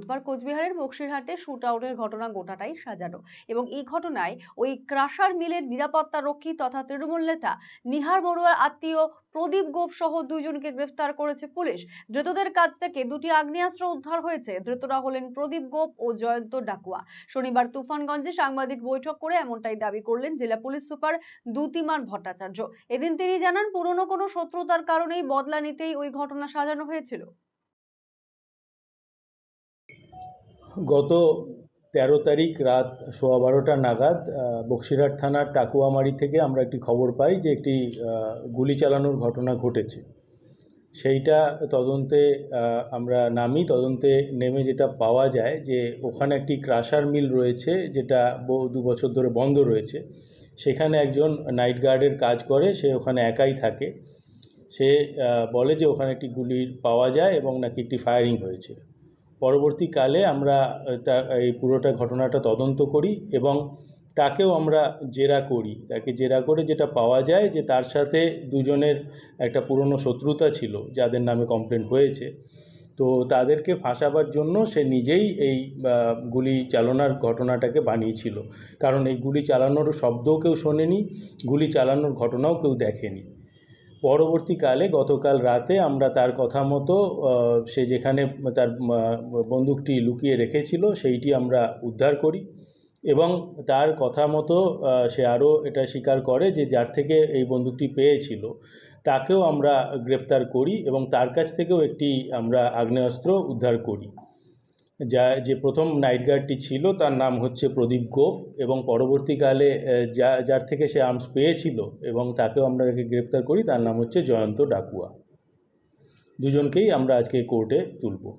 বুধবার কোচবিহারের বক্সিরহাটে শুট আউটের ঘটনা গোটাটাই সাজানো এবং এই ঘটনায় ওই ক্রাশার মিলের নিরাপত্তা রক্ষী তথা তৃণমূল নেতা নিহার বড়ুয়ার আত্মীয় প্রদীপ গোপ সহ দুইজনকে গ্রেফতার করেছে পুলিশ। ধৃতদের কাছ থেকে দুটি আগ্নেয়াস্ত্র উদ্ধার হয়েছে। ধৃতরা হলেন প্রদীপ গোপ ও জয়ন্ত ডাকুয়া। শনিবার তুফানগঞ্জে সাংবাদিক বৈঠক করে এমনটাই দাবি করলেন জেলা পুলিশ সুপার দ্যুতিমান ভট্টাচার্য। এদিন তিনি জানান, পুরনো কোনো শত্রুতার কারণেই বদলা নিতেই ওই ঘটনা সাজানো হয়েছিল। গত তেরো তারিখ রাত সোয়া বারোটা নাগাদ বক্সিরহাট থানার টাকুয়ামারি থেকে আমরা একটি খবর পাই যে একটি গুলি চালানোর ঘটনা ঘটেছে। সেইটা তদন্তে আমরা নামি। তদন্তে নেমে যেটা পাওয়া যায় যে ওখানে একটি ক্রাশার মিল রয়েছে যেটা দু বছর ধরে বন্ধ রয়েছে। সেখানে একজন নাইট গার্ডের কাজ করে, সে ওখানে একাই থাকে। সে বলে যে ওখানে একটি গুলি পাওয়া যায় এবং নাকি একটি ফায়ারিং হয়েছে। পরবর্তীকালে আমরা তা, এই পুরোটা ঘটনাটা তদন্ত করি এবং তাকেও আমরা জেরা করি। তাকে জেরা করে যেটা পাওয়া যায় যে তার সাথে দুজনের একটা পুরনো শত্রুতা ছিল, যাদের নামে কমপ্লেন হয়েছে। তো তাদেরকে ফাঁসাবার জন্য সে নিজেই এই গুলি চালানোর ঘটনাটাকে বানিয়েছিল। কারণ এই গুলি চালানোর শব্দও কেউ শোনেনি, গুলি চালানোর ঘটনাও কেউ দেখেনি। পরবর্তীকালে গতকাল রাতে আমরা তার কথা মতো সে যেখানে তার বন্দুকটি লুকিয়ে রেখেছিল সেইটি আমরা উদ্ধার করি এবং তার কথা মতো সে আরও এটা স্বীকার করে যে যার থেকে এই বন্দুকটি পেয়েছিল তাকেও আমরা গ্রেপ্তার করি এবং তার কাছ থেকেও একটি আমরা আগ্নেয়াস্ত্র উদ্ধার করি। যা, যে প্রথম নাইট গার্ডটি ছিল তার নাম হচ্ছে প্রদীপ গোপ এবং পরবর্তীকালে যা, যার থেকে সে আর্মস পেয়েছিল এবং তাকেও আমরা যাকে গ্রেপ্তার করি তার নাম হচ্ছে জয়ন্ত ডাকুয়া। দুজনকেই আমরা আজকে কোর্টে তুলব।